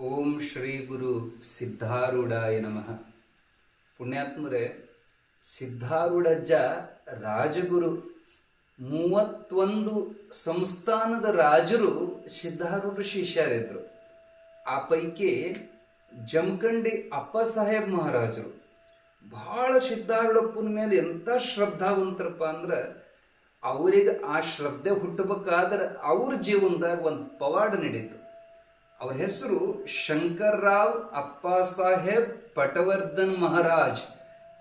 ಓಂ ಶ್ರೀ ಗುರು ಸಿದ್ಧಾರೂಢಾಯ ನಮಃ. ಪುಣ್ಯಾತ್ಮರೇ, ಸಿದ್ಧಾರೂಢಜ್ಜ ರಾಜಗುರು, ಮೂವತ್ತೊಂದು ಸಂಸ್ಥಾನದ ರಾಜರು ಸಿದ್ಧಾರೂಢ ಶಿಷ್ಯರಿದ್ದರು ಆ ಪೈಕಿ ಜಮಖಂಡಿ ಅಪ್ಪ ಸಾಹೇಬ್ ಮಹಾರಾಜರು. ಬಹಳ ಸಿದ್ಧಾರೂಢಪ್ಪನ ಮೇಲೆ ಎಂಥ ಶ್ರದ್ಧಾವಂತರಪ್ಪ ಅಂದ್ರೆ, ಅವರಿಗೆ ಆ ಶ್ರದ್ಧೆ ಹುಟ್ಟಬೇಕಾದ್ರೆ ಅವ್ರ ಜೀವನದಾಗ ಒಂದು ಪವಾಡ ನಡೀತು. ಅವ್ರ ಹೆಸರು ಶಂಕರ್ರಾವ್ ಅಪ್ಪ ಸಾಹೇಬ್ ಪಟವರ್ಧನ್ ಮಹಾರಾಜ್.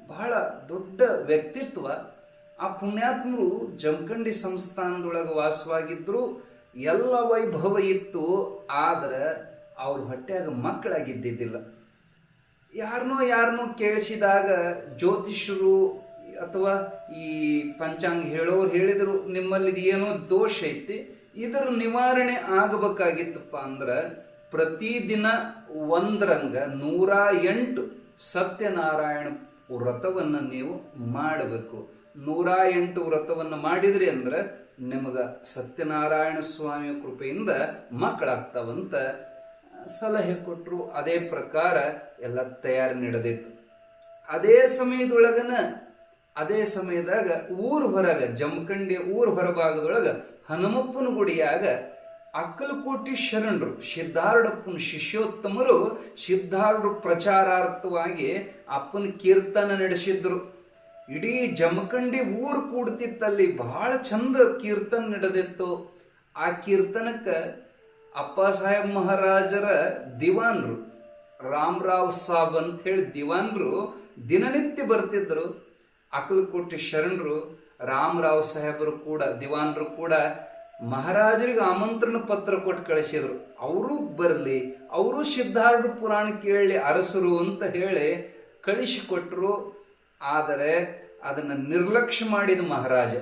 ಬಹಳ ದೊಡ್ಡ ವ್ಯಕ್ತಿತ್ವ. ಆ ಪುಣ್ಯಾತ್ಮರು ಜಮಖಂಡಿ ಸಂಸ್ಥಾನದೊಳಗೆ ವಾಸವಾಗಿದ್ದರು ಎಲ್ಲ ವೈಭವ ಇತ್ತು. ಆದರೆ ಅವ್ರ ಹೊಟ್ಟೆಯಾಗ ಮಕ್ಕಳಾಗಿದ್ದಿದ್ದಿಲ್ಲ. ಯಾರನ್ನೋ ಯಾರನ್ನೋ ಕೇಳಿಸಿದಾಗ ಜ್ಯೋತಿಷರು ಅಥವಾ ಈ ಪಂಚಾಂಗ ಹೇಳೋರು ಹೇಳಿದರು ನಿಮ್ಮಲ್ಲಿ ಏನೋ ದೋಷ ಐತಿ, ಇದರ ನಿವಾರಣೆ ಆಗಬೇಕಾಗಿತ್ತಪ್ಪ ಅಂದ್ರೆ ಪ್ರತಿದಿನ ಒಂದರಂಗ ನೂರ ಎಂಟು ಸತ್ಯನಾರಾಯಣ ವ್ರತವನ್ನು ನೀವು ಮಾಡಬೇಕು. ನೂರ ಎಂಟು ವ್ರತವನ್ನು ಮಾಡಿದ್ರಿ ಅಂದ್ರೆ ನಿಮಗೆ ಸತ್ಯನಾರಾಯಣ ಸ್ವಾಮಿಯ ಕೃಪೆಯಿಂದ ಮಕ್ಕಳಾಗ್ತಾವಂತ ಸಲಹೆ ಕೊಟ್ಟರು ಅದೇ ಪ್ರಕಾರ ಎಲ್ಲ ತಯಾರಿ ನಡೆದಿತ್ತು ಅದೇ ಸಮಯದೊಳಗನ, ಅದೇ ಸಮಯದಾಗ ಊರು ಹೊರಗ, ಜಮಖಂಡಿಯ ಊರು ಹೊರಭಾಗದೊಳಗ ಹನುಮಪ್ಪನ ಗುಡಿಯಾಗ ಅಕ್ಕಲಕೋಟಿ ಶರಣರು ಸಿದ್ಧಾರೂಢಪ್ಪನ ಶಿಷ್ಯೋತ್ತಮರು ಸಿದ್ಧಾರೂಢ ಪ್ರಚಾರಾರ್ಥವಾಗಿ ಅಪ್ಪನ ಕೀರ್ತನ ನಡೆಸಿದ್ರು. ಇಡೀ ಜಮಖಂಡಿ ಊರು ಕೂಡ್ತಿತ್ತಲ್ಲಿ ಬಹಳ ಚಂದ ಕೀರ್ತನ ನಡೆದಿತ್ತು. ಆ ಕೀರ್ತನಕ್ಕೆ ಅಪ್ಪ ಸಾಹೇಬ್ ಮಹಾರಾಜರ ದಿವಾನ್ರು, ರಾಮರಾವ್ ಸಾಬ್ ಅಂತ ಹೇಳಿ ದಿವಾನ್ರು ದಿನನಿತ್ಯ ಬರ್ತಿದ್ರು. ಅಕ್ಕಲಕೋಟೆ ಶರಣರು, ರಾಮರಾವ್ ಸಾಹೇಬರು ಕೂಡ, ದಿವಾನ್ರು ಕೂಡ ಮಹಾರಾಜರಿಗೆ ಆಮಂತ್ರಣ ಪತ್ರ ಕೊಟ್ಟು ಕಳಿಸಿದ್ರು. ಅವರು ಬರಲಿ, ಅವರು ಸಿದ್ಧಾರ್ಢ ಪುರಾಣ ಕೇಳಲಿ ಅರಸರು ಅಂತ ಹೇಳಿ ಕಳಿಸಿಕೊಟ್ರು. ಆದರೆ ಅದನ್ನು ನಿರ್ಲಕ್ಷ್ಯ ಮಾಡಿದ ಮಹಾರಾಜ.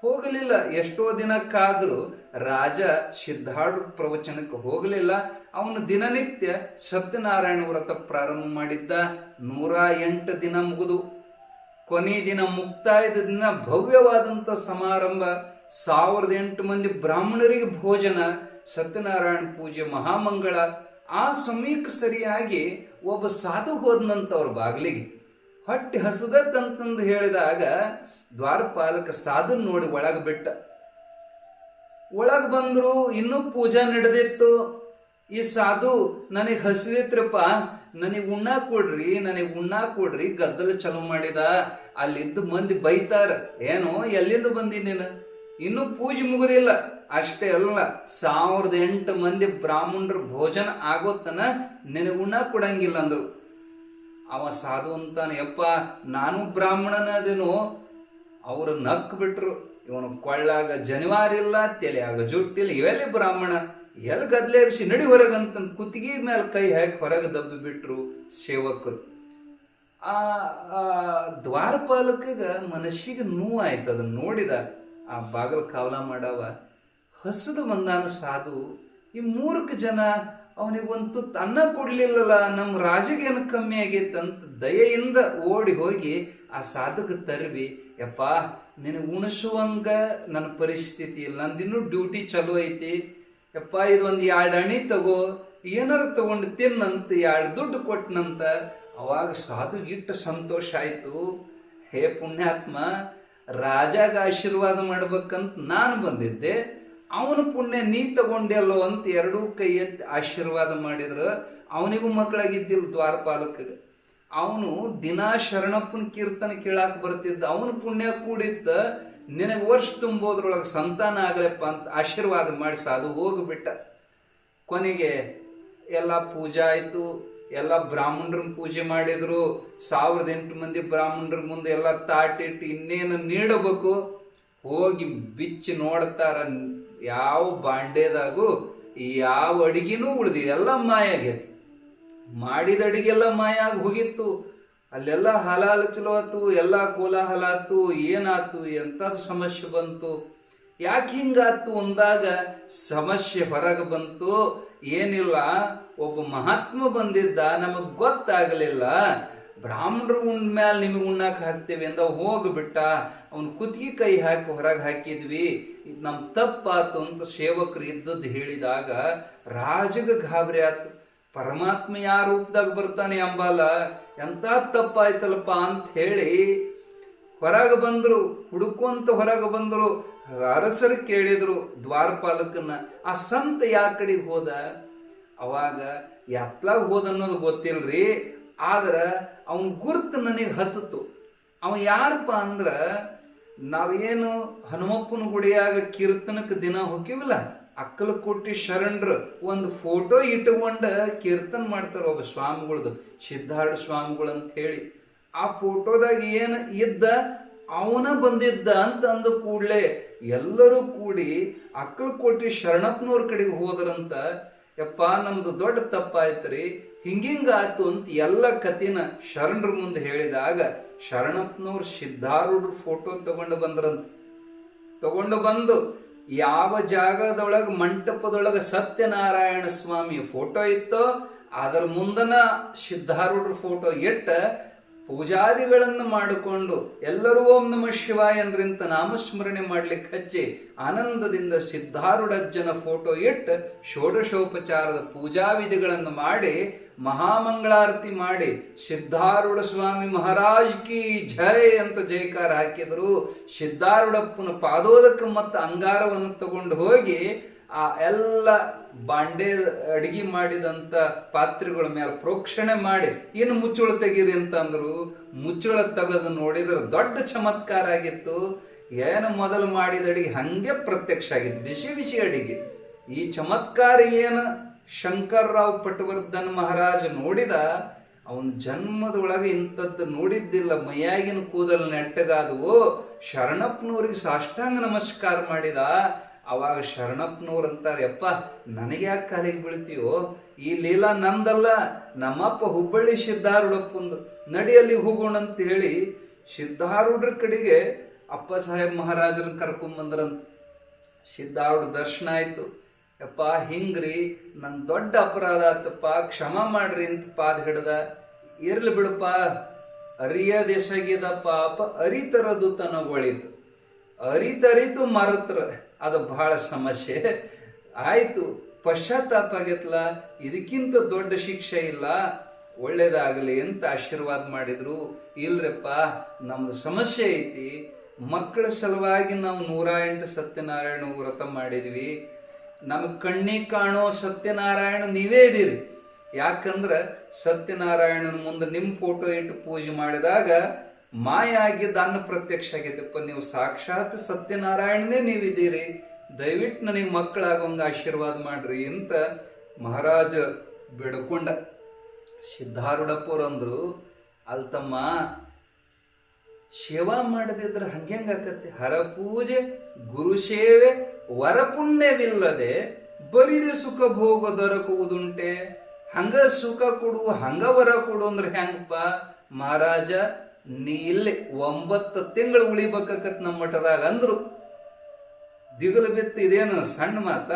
ಹೋಗಲಿಲ್ಲ. ಎಷ್ಟೋ ದಿನಕ್ಕಾದರೂ ರಾಜ ಸಿದ್ಧಾರ್ಢ ಪ್ರವಚನಕ್ಕೆ ಹೋಗಲಿಲ್ಲ. ಅವನು ದಿನನಿತ್ಯ ಸತ್ಯನಾರಾಯಣ ವ್ರತ ಪ್ರಾರಂಭ ಮಾಡಿದ್ದ. ನೂರ ಎಂಟು ದಿನ ಮುಗಿದು ಕೊನೆ ದಿನ ಮುಕ್ತಾಯದ ದಿನ ಭವ್ಯವಾದಂಥ ಸಮಾರಂಭ. ಸಾವಿರದ ಎಂಟು ಮಂದಿ ಬ್ರಾಹ್ಮಣರಿಗೆ ಭೋಜನ, ಸತ್ಯನಾರಾಯಣ ಪೂಜೆ ಮಹಾಮಂಗಳ, ಆ ಸಮಯಕ್ಕೆ ಸರಿಯಾಗಿ ಒಬ್ಬ ಸಾಧು ಹೋದ್ನಂತ ಅವ್ರ ಬಾಗಿಲಿಗೆ. ಹೊಟ್ಟೆ ಹಸದತ್ತಂತಂದು ಹೇಳಿದಾಗ ದ್ವಾರಪಾಲಕ ಸಾಧು ನೋಡಿ ಒಳಗೆ ಬಿಟ್ಟ. ಒಳಗೆ ಬಂದರು ಇನ್ನೂ ಪೂಜಾ ನಡೆದಿತ್ತು. ಈ ಸಾಧು, ನನಗೆ ಹಸಿದಿತ್ರಪ್ಪ ನನಗೆ ಉಣ್ಣ ಕೊಡ್ರಿ, ನನಗೆ ಉಣ್ಣ ಕೊಡ್ರಿ, ಗದ್ದಲ ಚಲೋ ಮಾಡಿದ. ಅಲ್ಲಿದ್ದ ಮಂದಿ ಬೈತಾರ, ಏನೋ, ಎಲ್ಲಿಂದ ಬಂದಿ ನೀನು? ಇನ್ನೂ ಪೂಜೆ ಮುಗುದಿಲ್ಲ. ಅಷ್ಟೇ ಅಲ್ಲ, ಸಾವಿರದ ಎಂಟು ಮಂದಿ ಬ್ರಾಹ್ಮಣರ ಭೋಜನ ಆಗೋತನ ಉಣ್ಣ ಕೊಡಂಗಿಲ್ಲ ಅಂದ್ರು. ಅವ ಸಾಧು ಅಂತಾನೆ, ಯಪ್ಪ, ನಾನು ಬ್ರಾಹ್ಮಣನದೇನು. ಅವರು ನಕ್ ಬಿಟ್ರು. ಇವನು ಕೊಳ್ಳಾಗ ಜನಿವಾರಿಲ್ಲ ತಲೆಯಾಗ ಜುಟ್ಟಿಲ್ಲ ಇವೆಲ್ಲಿ ಬ್ರಾಹ್ಮಣ? ಎಲ್ಲಿ ಗದ್ಲೆ ಎಬ್ಸಿ ನಡಿ ಹೊರಗಂತ ಕುತ್ತಿಗೆ ಮೇಲೆ ಕೈ ಹಾಕಿ ಹೊರಗೆ ದಬ್ಬಿ ಬಿಟ್ರು ಸೇವಕರು. ಆ ದ್ವಾರಪಾಲಕಗ ಮನಸ್ಸಿಗೆ ನೋವು ಆಯ್ತು ಅದನ್ನ ನೋಡಿದ. ಆ ಬಾಗಲ ಕಾವಲ ಮಾಡವ, ಹಸದ ಬಂದಾನ ಸಾಧು, ಈ ಮೂರ್ಖ ಜನ ಅವನಿಗೆ ಒಂದು ತುತ್ತು ಅನ್ನ ಕೊಡ್ಲಿಲ್ಲಲ್ಲ ನಮ್ಮ ರಾಜಗೇನು ಕಮ್ಮಿ ಆಗೈತೆ ಅಂತ ದಯೆಯಿಂದ ಓಡಿ ಹೋಗಿ ಆ ಸಾಧುಗೆ ತರವಿ, ಯಪ್ಪ, ನಿನಗೆ ಉಣಿಸುವಂಗ ನನ್ನ ಪರಿಸ್ಥಿತಿ ಇಲ್ಲ, ನಂದಿನ್ನೂ ಡ್ಯೂಟಿ ಚಲೋ ಐತಿ, ಯಪ್ಪ ಇದು ಒಂದು ಎರಡು ಅಣಿ ತಗೋ, ಏನಾರು ತಗೊಂಡು ತಿನ್ನಂತ ಎರಡು ದುಡ್ಡು ಕೊಟ್ಟನಂತ ಅವಾಗ ಸಾಧು ಇಟ್ಟು ಸಂತೋಷ ಆಯಿತು. ಹೇ ಪುಣ್ಯಾತ್ಮ ರಾಜಾಗ ಆಶೀರ್ವಾದ ಮಾಡ್ಬೇಕಂತ ನಾನು ಬಂದಿದ್ದೆ. ಅವನ ಪುಣ್ಯ ನೀ ತಗೊಂಡೆಲ್ಲೋ ಅಂತ ಎರಡೂ ಕೈ ಎತ್ತಿ ಆಶೀರ್ವಾದ ಮಾಡಿದ್ರು ಅವನಿಗೂ ಮಕ್ಕಳಾಗಿದ್ದಿಲ್ಲ ದ್ವಾರಪಾಲಕ. ಅವನು ದಿನಾ ಶರಣಪ್ಪನ ಕೀರ್ತನ ಕೇಳಾಕ ಬರ್ತಿದ್ದ. ಅವನ ಪುಣ್ಯ ಕೂಡಿದ್ದ. ನಿನಗೆ ವರ್ಷ ತುಂಬೋದ್ರೊಳಗೆ ಸಂತಾನ ಆಗಲಪ್ಪ ಅಂತ ಆಶೀರ್ವಾದ ಮಾಡಿ ಅದು ಹೋಗಿಬಿಟ್ಟ. ಕೊನೆಗೆ ಎಲ್ಲ ಪೂಜೆ ಆಯಿತು. ಎಲ್ಲ ಬ್ರಾಹ್ಮಣರನ್ನ ಪೂಜೆ ಮಾಡಿದ್ರು. ಸಾವಿರದ ಎಂಟು ಮಂದಿ ಬ್ರಾಹ್ಮಣರ ಮುಂದೆ ಎಲ್ಲ ತಾಟಿಟ್ಟು ಇನ್ನೇನು ನೀಡಬೇಕು? ಹೋಗಿ ಬಿಚ್ಚಿ ನೋಡ್ತಾರ. ಯಾವ ಬಾಂಡೆದಾಗೂ ಯಾವ ಅಡಿಗೆನೂ ಉಳ್ದಿಲ್ಲ. ಎಲ್ಲ ಮಾಯ ಆಗೈತಿ. ಮಾಡಿದ ಅಡಿಗೆಲ್ಲ ಮಾಯ ಆಗಿ ಹೋಗಿತ್ತು. ಅಲ್ಲೆಲ್ಲ ಹಲಾಲು ಚಲೋ ಆತು, ಎಲ್ಲ ಕೋಲಾಹಲ ಆತು, ಏನಾತು ಎಂಥದ್ದು ಸಮಸ್ಯೆ ಬಂತು? ಯಾಕೆ ಹಿಂಗಾತು ಅಂದಾಗ ಸಮಸ್ಯೆ ಹೊರಗೆ ಬಂತು. ಏನಿಲ್ಲ ಒಬ್ಬ ಮಹಾತ್ಮ ಬಂದಿದ್ದ, ನಮಗೆ ಗೊತ್ತಾಗಲಿಲ್ಲ. ಬ್ರಾಹ್ಮಣರು ಉಂಡ ಮೇಲೆ ನಿಮಗೆ ಉಣ್ಣಕ್ಕೆ ಹಾಕ್ತೇವೆ ಅಂದ ಹೋಗ್ಬಿಟ್ಟ. ಅವನು ಕುತ್ತಿಗೆ ಕೈ ಹಾಕಿ ಹೊರಗೆ ಹಾಕಿದ್ವಿ. ಇದು ನಮ್ಮ ತಪ್ಪಾತು ಅಂತ ಸೇವಕರು ಇದ್ದದ್ದು ಹೇಳಿದಾಗ ರಾಜಗ ಗಾಬರಿ ಆತು. ಪರಮಾತ್ಮ ಯಾವ ರೂಪದಾಗ ಬರ್ತಾನೆ ಅಂಬಾಲ ಎಂತ ತಪ್ಪಾಯ್ತಲ್ಲಪ್ಪ ಅಂತ ಹೇಳಿ ಹೊರಗೆ ಬಂದರು ಹುಡುಕೊಂತ ಹೊರಗೆ ಬಂದ್ರು. ಅರಸರು ಕೇಳಿದ್ರು ದ್ವಾರಪಾಲಕನ್ನ, ಆ ಸಂತ ಯಾ ಕಡೆ ಹೋದ? ಅವಾಗ ಎತ್ಲಾಗ ಹೋದ ಅನ್ನೋದು ಗೊತ್ತಿಲ್ರಿ, ಆದ್ರೆ ಅವನ ಗುರ್ತು ನನಗೆ ಹತ್ತಿತು ಅವ ಯಾರಪ್ಪ ಅಂದ್ರ ನಾವೇನು ಹನುಮಪ್ಪನ ಗುಡಿಯಾಗ ಕೀರ್ತನಕ್ಕೆ ದಿನ ಹೋಗಿವಲ್ಲ ಕೊಟ್ಟಿ ಶರಣರು ಒಂದು ಫೋಟೋ ಇಟ್ಟುಕೊಂಡು ಕೀರ್ತನ ಮಾಡ್ತಾರೆ ಒಬ್ಬ ಸ್ವಾಮಿಗಳದು, ಸಿದ್ಧಾರ್ಥ ಸ್ವಾಮಿಗಳು ಅಂತ ಹೇಳಿ ಆ ಫೋಟೋದಾಗ ಏನು ಇದ್ದ ಅವನ ಬಂದಿದ್ದ ಅಂತ ಅಂದ ಕೂಡಲೇ ಎಲ್ಲರೂ ಕೂಡಿ ಅಕ್ಕಲಕೋಟಿ ಶರಣಪ್ಪನವ್ರ ಕಡೆಗೆ ಹೋದ್ರಂತ, ಯಪ್ಪ ನಮ್ದು ದೊಡ್ಡ ತಪ್ಪಾಯ್ತ್ರಿ ಹಿಂಗಿಂಗ ಆಯ್ತು ಅಂತ ಎಲ್ಲ ಕತಿನ ಶರಣರ ಮುಂದೆ ಹೇಳಿದಾಗ ಶರಣಪ್ಪನವ್ರು ಸಿದ್ಧಾರೂಢ ಫೋಟೋ ತಗೊಂಡು ಬಂದ್ರಂತ. ತಗೊಂಡು ಬಂದು ಯಾವ ಜಾಗದೊಳಗೆ ಮಂಟಪದೊಳಗೆ ಸತ್ಯನಾರಾಯಣ ಸ್ವಾಮಿ ಫೋಟೋ ಇತ್ತೋ, ಅದರ ಮುಂದನ ಸಿದ್ಧಾರೂಢರ ಫೋಟೋ ಇಟ್ಟ ಪೂಜಾದಿಗಳನ್ನು ಮಾಡಿಕೊಂಡು ಎಲ್ಲರೂ ಓಂ ನಮ ಶಿವಾಯ ಅಂದ್ರಿಂತ ನಾಮಸ್ಮರಣೆ ಮಾಡ್ಲಿಕ್ಕೆ ಹಚ್ಚಿ ಆನಂದದಿಂದ ಸಿದ್ಧಾರುಡಜ್ಜನ ಫೋಟೋ ಇಟ್ಟು ಷೋಡಶೋಪಚಾರದ ಪೂಜಾ ವಿಧಿಗಳನ್ನು ಮಾಡಿ ಮಹಾಮಂಗಳಾರತಿ ಮಾಡಿ ಸಿದ್ಧಾರೂಢ ಸ್ವಾಮಿ ಮಹಾರಾಜ್ ಕಿ ಜಯ ಅಂತ ಜಯಕಾರ ಹಾಕಿದರು. ಸಿದ್ಧಾರೂಢಪ್ಪನ ಪಾದೋದಕ ಮತ್ತು ಅಂಗಾರವನ್ನು ತಗೊಂಡು ಹೋಗಿ ಆ ಎಲ್ಲ ಬಾಂಡೆ ಅಡಿಗೆ ಮಾಡಿದಂತ ಪಾತ್ರೆಗಳ ಮೇಲೆ ಪ್ರೋಕ್ಷಣೆ ಮಾಡಿ, ಏನು ಮುಚ್ಚಳ ತೆಗೀರಿ ಅಂತಂದ್ರು, ಮುಚ್ಚಳ ತೆಗೆದು ನೋಡಿದ್ರೆ ದೊಡ್ಡ ಚಮತ್ಕಾರ ಆಗಿತ್ತು. ಏನು ಮೊದಲು ಮಾಡಿದ ಅಡಿಗೆ ಹಂಗೆ ಪ್ರತ್ಯಕ್ಷ ಆಗಿತ್ತು, ಬಿಸಿ ಬಿಸಿ ಅಡಿಗೆ. ಈ ಚಮತ್ಕಾರ ಏನು ಶಂಕರ್ರಾವ್ ಪಟವರ್ಧನ್ ಮಹಾರಾಜ ನೋಡಿದ, ಅವನ ಜನ್ಮದೊಳಗೆ ಇಂಥದ್ದು ನೋಡಿದ್ದಿಲ್ಲ, ಮೈಯಾಗಿನ ಕೂದಲು ನೆಟ್ಟಗಾದವು. ಶರಣಪ್ಪನವ್ರಿಗೆ ಸಾಷ್ಟಾಂಗ ನಮಸ್ಕಾರ ಮಾಡಿದ. ಅವಾಗ ಶರಣಪ್ಪನವ್ರು ಅಂತಾರೆ, ಯಪ್ಪ, ನನಗೆ ಯಾಕೆ ಕಾಲಿಗೆ ಬೀಳ್ತೀಯೋ? ಈ ಲೀಲಾ ನಂದಲ್ಲ, ನಮ್ಮಪ್ಪ ಹುಬ್ಬಳ್ಳಿ ಸಿದ್ಧಾರೂಢಪ್ಪಂದು. ನಡಿಯಲ್ಲಿ ಹೋಗೋಣ ಅಂತ ಹೇಳಿ ಸಿದ್ಧಾರೂಢರ ಕಡೆಗೆ ಅಪ್ಪ ಸಾಹೇಬ್ ಮಹಾರಾಜರನ್ನ ಕರ್ಕೊಂಬಂದ್ರಂತ ಸಿದ್ಧಾರೂಢ ದರ್ಶನ ಆಯಿತು. ಯಪ್ಪ, ಹಿಂಗ್ರಿ ನನ್ನ ದೊಡ್ಡ ಅಪರಾಧ ಆತಪ್ಪ, ಕ್ಷಮ ಮಾಡ್ರಿ ಅಂತ ಪಾದ ಹಿಡ್ದ, ಇರ್ಲಿ ಬಿಡಪ್ಪ ಅರಿಯದೆಸಗಿದ ಪಾಪ, ಅರಿತರದು ತನಗೊಳಿತು. ಅರಿತರಿತು ಮರತ್ರ. ಅದು ಬಹಳ ಸಮಸ್ಯೆ. ಆಯಿತು ಪಶ್ಚಾತ್ತಾಪ ಆಗೈತಲ್ಲ ಇದಕ್ಕಿಂತ ದೊಡ್ಡ ಶಿಕ್ಷೆ ಇಲ್ಲ, ಒಳ್ಳೇದಾಗಲಿ ಅಂತ ಆಶೀರ್ವಾದ ಮಾಡಿದ್ರು. ಇಲ್ರಪ್ಪ ನಮ್ಮದು ಸಮಸ್ಯೆ ಐತಿ. ಮಕ್ಕಳ ಸಲುವಾಗಿ ನಾವು ನೂರ ಎಂಟು ಸತ್ಯನಾರಾಯಣ ವ್ರತ ಮಾಡಿದ್ವಿ. ನಮಗೆ ಕಣ್ಣಿಗೆ ಕಾಣೋ ಸತ್ಯನಾರಾಯಣ ನೀವೇ ಇದೀರಿ ಯಾಕಂದ್ರೆ ಸತ್ಯನಾರಾಯಣನ ಮುಂದೆ ನಿಮ್ಮ ಫೋಟೋ ಇಟ್ಟು ಪೂಜೆ ಮಾಡಿದಾಗ ಮಾಯ ಆಗಿದ್ದ ಅನ್ನ ಪ್ರತ್ಯಕ್ಷ ಆಗೈತಪ್ಪ ನೀವು ಸಾಕ್ಷಾತ್ ಸತ್ಯನಾರಾಯಣನೇ ನೀವಿದ್ದೀರಿ. ದಯವಿಟ್ಟು ನನಗೆ ಮಕ್ಕಳಾಗುವಂಗ ಆಶೀರ್ವಾದ ಮಾಡ್ರಿ ಅಂತ ಮಹಾರಾಜ ಬೇಡ್ಕೊಂಡ. ಸಿದ್ಧಾರೂಢಪ್ಪರಂದ್ರು ಅಲ್ಲಿ ಅಲ್ತಮ್ಮ, ಸೇವಾ ಮಾಡದಿದ್ರೆ ಹರ ಪೂಜೆ, ಗುರು ಸೇವೆ ವರಪುಣ್ಯವಿಲ್ಲದೆ ಬರಿದೆ ಸುಖ ಭೋಗ ದೊರಕುವುದುಂಟೆ. ಹಂಗ ಸುಖ ಕೊಡು, ಹಂಗ ವರ ಕೊಡು ಅಂದ್ರೆ ಹೆಂಗಪ್ಪ? ಮಹಾರಾಜ ನೀ ಇಲ್ಲಿ ಒಂಬತ್ತು ತಿಂಗಳು ಉಳಿಬೇಕಾಕತ್ ನಮ್ಮ ಮಠದಾಗ ಅಂದ್ರು. ದಿಗಲು ಬಿತ್ತು ಇದೇನು ಸಣ್ಣ ಮಾತ?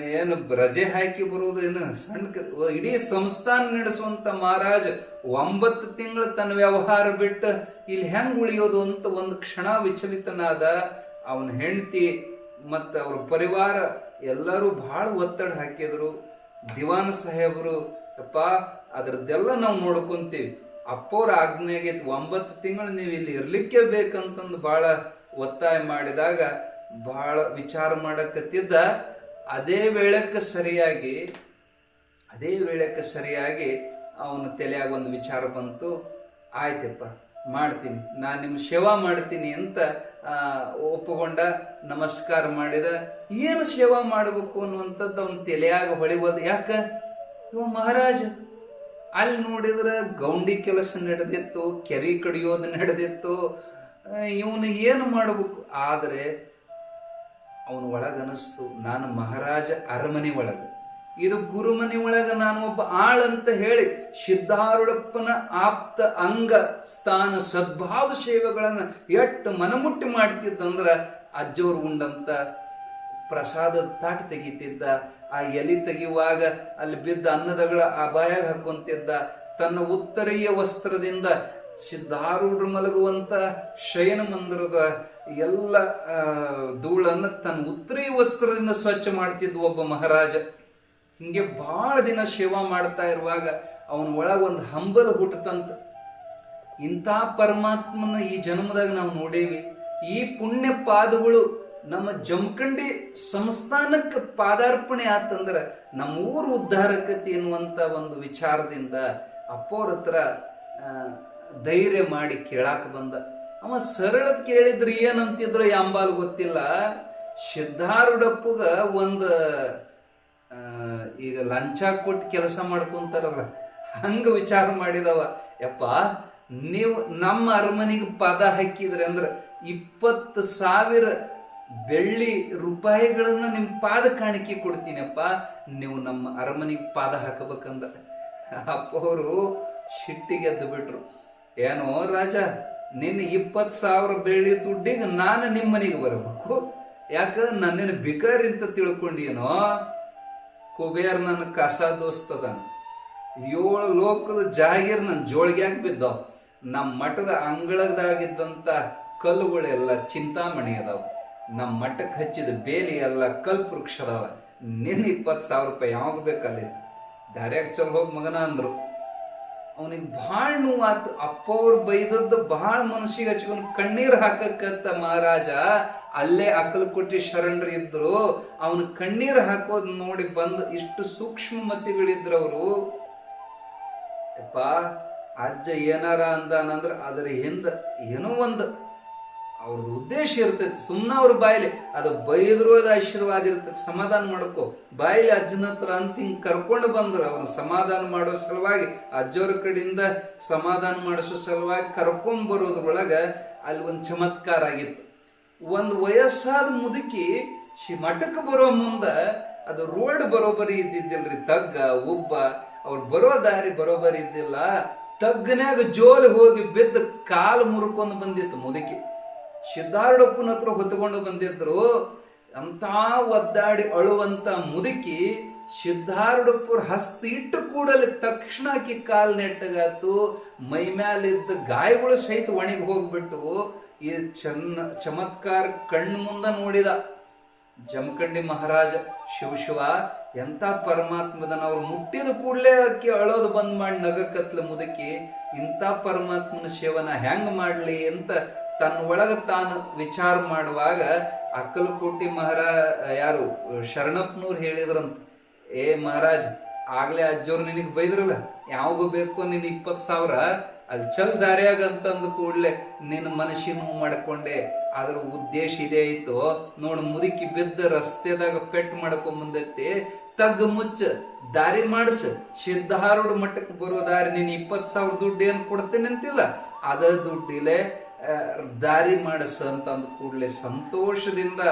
ಏನು ರಜೆ ಹಾಕಿ ಬರುವುದು ಏನು ಸಣ್ಣ ಇಡೀ ಸಂಸ್ಥಾನ ನಡೆಸುವಂತ ಮಹಾರಾಜ ಒಂಬತ್ತು ತಿಂಗಳು ತನ್ನ ವ್ಯವಹಾರ ಬಿಟ್ಟು ಇಲ್ಲಿ ಹೆಂಗ್ ಉಳಿಯೋದು ಅಂತ ಒಂದು ಕ್ಷಣ ವಿಚಲಿತನಾದ ಅವನ ಹೆಂಡತಿ ಮತ್ತು ಅವ್ರ ಪರಿವಾರ ಎಲ್ಲರೂ ಬಹಳ ಒತ್ತಡ ಹಾಕಿದ್ರು. ದಿವಾನ ಸಾಹೇಬರು, ಅಪ್ಪ, ಅದರದ್ದೆಲ್ಲ ನಾವು ನೋಡ್ಕೊಂತೀವಿ. ಅಪ್ಪವ್ರ ಆಜ್ಞೆಗೆ ಒಂಬತ್ತು ತಿಂಗಳು ನೀವು ಇಲ್ಲಿ ಇರ್ಲಿಕ್ಕೆ ಬೇಕಂತಂದು ಭಾಳ ಒತ್ತಾಯ ಮಾಡಿದಾಗ ಬಹಳ ವಿಚಾರ ಮಾಡಕತ್ತಿದ್ದ ಅದೇ ವೇಳಕ್ಕೆ ಸರಿಯಾಗಿ, ಅದೇ ವೇಳಕ್ಕೆ ಸರಿಯಾಗಿ ಅವನ ತಲೆಯಾಗ ಒಂದು ವಿಚಾರ ಬಂತು. ಆಯ್ತಪ್ಪ, ಮಾಡ್ತೀನಿ. ನಾನು ನಿಮ್ಮ ಸೇವಾ ಮಾಡ್ತೀನಿ ಅಂತ ಒಪ್ಪಿಕೊಂಡ ನಮಸ್ಕಾರ ಮಾಡಿದ. ಏನು ಸೇವಾ ಮಾಡಬೇಕು ಅನ್ನುವಂಥದ್ದು ಅವನ ತಲೆಯಾಗ ಹೊಳಿಬೋದು ಯಾಕೆ? ಇವ ಮಹಾರಾಜ. ಅಲ್ಲಿ ನೋಡಿದ್ರೆ ಗೌಂಡಿ ಕೆಲಸ ನಡೆದಿತ್ತು, ಕೆರೆ ಕಡಿಯೋದು ನಡೆದಿತ್ತು. ಇವನು ಏನು ಮಾಡಬೇಕು? ಆದರೆ ಅವನ ಒಳಗನಿಸ್ತು, ನಾನು ಮಹಾರಾಜ ಅರಮನೆ ಒಳಗೆ. ಇದು ಗುರುಮನೆ ಒಳಗೆ ನಾನು ಒಬ್ಬ ಆಳ್ ಅಂತ ಹೇಳಿ, ಸಿದ್ಧಾರೂಢಪ್ಪನ ಆಪ್ತ ಅಂಗ ಸ್ಥಾನ ಸದ್ಭಾವ ಸೇವೆಗಳನ್ನ ಎಷ್ಟು ಮನಮುಟ್ಟಿ ಮಾಡ್ತಿದ್ದಂದ್ರೆ ಅಜ್ಜವ್ರು ಉಂಡಂತ ಪ್ರಸಾದದ ತಾಟ ತೆಗಿತಿದ್ದ ಆ ಎಲಿ ತೆಗೆಯುವಾಗ ಅಲ್ಲಿ ಬಿದ್ದ ಅನ್ನದಗಳ ಆ ಬಾಯಾಗ ಹಾಕೊಂತಿದ್ದ ತನ್ನ ಉತ್ತರೀಯ ವಸ್ತ್ರದಿಂದ ಸಿದ್ಧಾರೂಢರು ಮಲಗುವಂತ ಶಯನ ಮಂದಿರದ ಎಲ್ಲ ಧೂಳನ್ನು ಧೂಳನ್ನ ತನ್ನ ಉತ್ತರೀಯ ವಸ್ತ್ರದಿಂದ ಸ್ವಚ್ಛ ಮಾಡ್ತಿದ್ದ ಒಬ್ಬ ಮಹಾರಾಜ. ಹಿಂಗೆ ಭಾಳ ದಿನ ಸೇವಾ ಮಾಡ್ತಾ ಇರುವಾಗ ಅವನ ಒಳಗೆ ಒಂದು ಹಂಬಲ ಹುಟ್ಟತಂತ ಇಂಥ ಪರಮಾತ್ಮನ ಈ ಜನ್ಮದಾಗ ನಾವು ನೋಡೇವಿ. ಈ ಪುಣ್ಯ ಪಾದಗಳು ನಮ್ಮ ಜಮಖಂಡಿ ಸಂಸ್ಥಾನಕ್ಕೆ ಪಾದಾರ್ಪಣೆ ಆತಂದ್ರೆ ನಮ್ಮ ಊರು ಉದ್ಧಾರಕತಿ ಎನ್ನುವಂಥ ಒಂದು ವಿಚಾರದಿಂದ ಅಪ್ಪವ್ರ ಹತ್ರ ಧೈರ್ಯ ಮಾಡಿ ಕೇಳಾಕ ಬಂದ. ಅವ ಸರಳ ಕೇಳಿದ್ರೆ ಏನಂತಿದ್ರು ಯಾಂಬಾಲ್ ಗೊತ್ತಿಲ್ಲ. ಸಿದ್ಧಾರೂಢಪ್ಪಗ ಒಂದು ಈಗ ಲಂಚ ಕೊಟ್ಟು ಕೆಲಸ ಮಾಡ್ಕೊಂತಾರಲ್ಲ, ಹಂಗೆ ವಿಚಾರ ಮಾಡಿದವ. ಯಪ್ಪ, ನೀವು ನಮ್ಮ ಅರಮನೆಗೆ ಪದ ಹಾಕಿದ್ರಿ ಅಂದ್ರೆ ಇಪ್ಪತ್ತು ಸಾವಿರ ಬೆಳ್ಳಿ ರೂಪಾಯಿಗಳನ್ನ ನಿಮ್ಮ ಪಾದ ಕಾಣಿಕೆ ಕೊಡ್ತೀನಪ್ಪ, ನೀವು ನಮ್ಮ ಅರಮನೆಗೆ ಪಾದ ಹಾಕಬೇಕಂದ. ಅಪ್ಪವರು ಶಿಟ್ಟಿಗೆ ಎದ್ದು ಬಿಟ್ರು. ಏನೋ ರಾಜ, ನಿನ್ನ ಇಪ್ಪತ್ತು ಸಾವಿರ ಬೆಳ್ಳಿ ದುಡ್ಡಿಗೆ ನಾನು ನಿಮ್ಮ ಮನೆಗೆ ಬರಬೇಕು. ಯಾಕ, ನನ್ನೇನು ಬಿಕಾರಿ ಅಂತ ತಿಳ್ಕೊಂಡೇನೋ ಕುಬೇರ್ ನನ್ನ ಕಸ ದೋಸ್ತದ ಏಳು ಲೋಕದ ಜಾಗೀರ್ ನನ್ನ ಜೋಳಿಗ್ಯಾಗ ಬಿದ್ದಾವ ನಮ್ಮ ಮಠದ ಅಂಗಳದಾಗಿದ್ದಂಥ ಕಲ್ಲುಗಳೆಲ್ಲ ಚಿಂತಾಮಣಿ ಅದಾವ. ನಮ್ಮ ಮಠಕ್ಕೆ ಹಚ್ಚಿದ ಬೇಲಿ ಎಲ್ಲ ಕಲ್ಪ ವೃಕ್ಷದವ ನಿನ್ನ ಇಪ್ಪತ್ತು ಸಾವಿರ ರೂಪಾಯಿ ಯಾವಾಗ ಬೇಕಲ್ಲಿ? ದಾರ್ಯಾಗ ಚಲೋ ಹೋಗಿ ಮಗನ ಅಂದರು. ಅವನಿಗೆ ಭಾಳ ನೋವಾತು. ಅಪ್ಪ ಅವ್ರು ಬೈದದ್ದು ಭಾಳ ಮನಸ್ಸಿಗೆ ಹಚ್ಕೊಂಡು ಕಣ್ಣೀರು ಹಾಕಕ್ಕಂತ ಮಹಾರಾಜ, ಅಲ್ಲೇ ಅಕ್ಕಲಕೊಟ್ಟಿ ಶರಣರು ಇದ್ರು. ಅವನು ಕಣ್ಣೀರು ಹಾಕೋದು ನೋಡಿ ಬಂದು ಇಷ್ಟು ಸೂಕ್ಷ್ಮ ಮತಿಗಳಿದ್ರು ಅವರು. ಅಪ್ಪ ಅಜ್ಜ ಏನಾರ ಅಂದಾನಂದ್ರೆ ಅದರ ಹಿಂದೆ ಏನೋ ಒಂದು ಅವ್ರದ್ದು ಉದ್ದೇಶ ಇರ್ತೈತಿ. ಸುಮ್ಮನೆ ಅವ್ರ ಬಾಯಲ್ಲಿ ಅದು ಬೈದ್ರೋದ ಆಶೀರ್ವಾದ ಇರ್ತೈತಿ ಸಮಾಧಾನ ಮಾಡ್ಕೋ. ಬಾಯಿಲಿ ಅಜ್ಜನ ಹತ್ರ ಅಂತ ಹಿಂಗೆ ಕರ್ಕೊಂಡು ಬಂದ್ರು ಅವ್ರನ್ನ ಸಮಾಧಾನ ಮಾಡೋ ಸಲುವಾಗಿ ಅಜ್ಜೋರ ಕಡೆಯಿಂದ ಸಮಾಧಾನ ಮಾಡಿಸೋ ಸಲುವಾಗಿ ಕರ್ಕೊಂಬರೋದ್ರೊಳಗೆ ಅಲ್ಲಿ ಒಂದು ಚಮತ್ಕಾರ ಆಗಿತ್ತು. ಒಂದು ವಯಸ್ಸಾದ ಮುದುಕಿ ಶಿ ಮಠಕ್ಕೆ ಬರೋ ಮುಂದೆ ಅದು ರೋಡ್ ಬರೋಬರಿ ಇದ್ದಿದ್ದಿಲ್ರಿ. ತಗ್ಗ, ಉಬ್ಬ, ಅವ್ರು ಬರೋ ದಾರಿ ಬರೋಬರಿ ಇದ್ದಿಲ್ಲ. ತಗ್ಗನ್ಯಾಗ ಜೋಲಿ ಹೋಗಿ ಬಿದ್ದು ಕಾಲು ಮುರ್ಕೊಂಡು ಬಂದಿತ್ತು ಮುದುಕಿ. ಸಿದ್ಧಾರೂಢಪ್ಪನ ಹತ್ರ ಹೊತ್ಕೊಂಡು ಬಂದಿದ್ರು ಅಂತ ಒದ್ದಾಡಿ ಅಳುವಂತ ಮುದುಕಿ ಸಿದ್ಧಾರೂಢಪ್ಪರ ಹಸ್ತ ಇಟ್ಟು ಕೂಡಲೇ ತಕ್ಷಣ ಆಕಿ ಕಾಲು ನೆಟ್ಟಗಾತು, ಮೈ ಮ್ಯಾಲಿದ್ದ ಗಾಯಗಳು ಸಹಿತ ಒಣಗಿ ಹೋಗ್ಬಿಟ್ಟು ಈ ಚನ್ನ ಚಮತ್ಕಾರ ಕಣ್ಣು ಮುಂದ ನೋಡಿದ. ಜಮಖಂಡಿ ಮಹಾರಾಜ ಶಿವಶಿವ ಶಿವ ಎಂತ ಪರಮಾತ್ಮದನ ಅವ್ರು ಮುಟ್ಟಿದ ಕೂಡಲೇ ಅಕ್ಕಿ ಅಳೋದು ಬಂದ್ ಮಾಡಿ ನಗಕತ್ಲ ಮುದುಕಿ, ಇಂಥ ಪರಮಾತ್ಮನ ಸೇವನ ಹೆಂಗ್ ಮಾಡ್ಲಿ ಅಂತ ತನ್ನ ಒಳಗ ತಾನು ವಿಚಾರ ಮಾಡುವಾಗ ಅಕ್ಕಲಕೋಟಿ ಮಹಾರಾ ಯಾರು, ಶರಣಪ್ಪನವ್ರು ಹೇಳಿದ್ರಂತ, ಏ ಮಹಾರಾಜ್, ಆಗ್ಲೇ ಅಜ್ಜವ್ರು ನಿನಗೆ ಬೈದ್ರಲ್ಲ, ಯಾವಾಗ ಬೇಕು ನಿನ್ ಇಪ್ಪತ್ತು ಸಾವಿರ ಅಲ್ಲಿ ಚಲ್ ದಾರಿಯಾಗ ಅಂತಂದು ಕೂಡಲೇ ನಿನ್ನ ಮನಸ್ಸಿನ ನೋವು ಮಾಡ್ಕೊಂಡೆ ಅದ್ರ ಉದ್ದೇಶ ಇದೇ ಆಯ್ತು ನೋಡು ಮುದುಕಿ ಬಿದ್ದ ರಸ್ತೆದಾಗ ಪೆಟ್ಟು ಮಾಡ್ಕೊಂಡ್ ತಗ್ಗು ಮುಚ್ಚ, ದಾರಿ ಮಾಡಿಸ ಸಿದ್ಧಾರೂಢ ಮಟ್ಟಕ್ಕೆ ಬರೋ ದಾರಿ ನೀನು ಇಪ್ಪತ್ತು ಸಾವಿರ ದುಡ್ಡು ಏನು ಕೊಡ್ತೇನೆ ಅಂತಿಲ್ಲ ಅದ ದುಡ್ಡಿಲೆ ದಾರಿ ಮಾಡಿಸ ಅಂತಂದ ಕೂಡಲೇ ಸಂತೋಷದಿಂದ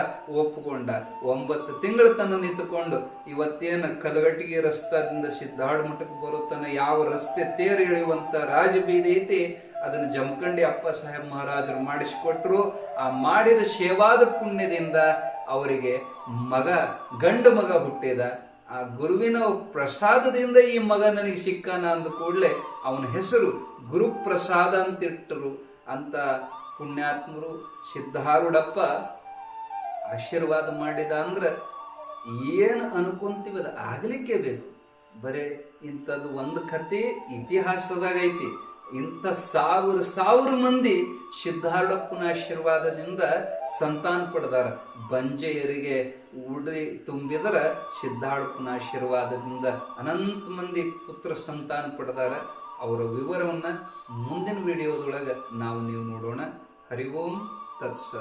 ಒಪ್ಪಿಕೊಂಡ ಒಂಬತ್ತು ತಿಂಗಳ ತನ ನಿಂತುಕೊಂಡು, ಇವತ್ತೇನು ಕಲಗಟ್ಟಿಗೆ ರಸ್ತಾದಿಂದ ಸಿದ್ಧಾಡ್ ಮಠಕ್ಕೆ ಬರುತ್ತಾನೆ ಯಾವ ರಸ್ತೆ ತೇರು ಇಳಿಯುವಂತ ರಾಜಬೀದಿ ಐತಿ, ಅದನ್ನು ಜಮಖಂಡಿ ಅಪ್ಪ ಸಾಹೇಬ್ ಮಹಾರಾಜರು ಮಾಡಿಸಿಕೊಟ್ರು. ಆ ಮಾಡಿದ ಸೇವಾದ ಪುಣ್ಯದಿಂದ ಅವರಿಗೆ ಮಗ, ಗಂಡು ಮಗ ಹುಟ್ಟಿದ. ಆ ಗುರುವಿನ ಪ್ರಸಾದದಿಂದ ಈ ಮಗ ನನಗೆ ಸಿಕ್ಕಾನ ಅಂದ ಕೂಡಲೇ ಅವನ ಹೆಸರು ಗುರುಪ್ರಸಾದ ಅಂತ ಇಟ್ಟರು ಅಂತ ಪುಣ್ಯಾತ್ಮರು ಸಿದ್ಧಾರೂಢಪ್ಪ ಆಶೀರ್ವಾದ ಮಾಡಿದ ಅಂದ್ರೆ ಏನು ಅನ್ಕೊಂತೀವಿ ಅದು ಆಗಲಿಕ್ಕೆ ಬೇಕು. ಬರೇ ಇಂಥದ್ದು ಒಂದು ಕತೆ ಇತಿಹಾಸದಾಗ ಐತಿ. ಇಂಥ ಸಾವಿರ ಸಾವಿರ ಮಂದಿ ಸಿದ್ಧಾರೂಢಪ್ಪನ ಆಶೀರ್ವಾದದಿಂದ ಸಂತಾನ ಪಡೆದಾರ. ಬಂಜೆಯರಿಗೆ ಉಡಿ ತುಂಬಿದ್ರೆ ಸಿದ್ಧಾರೂಢಪ್ಪನ ಆಶೀರ್ವಾದದಿಂದ ಅನಂತ ಮಂದಿ ಪುತ್ರ ಸಂತಾನ ಪಡೆದಾರ. ಅವರ ವಿವರವನ್ನು ಮುಂದಿನ ವಿಡಿಯೋದೊಳಗೆ ನಾವು ನೀವು ನೋಡೋಣ. ಹರಿ ಓಂ ತತ್ಸ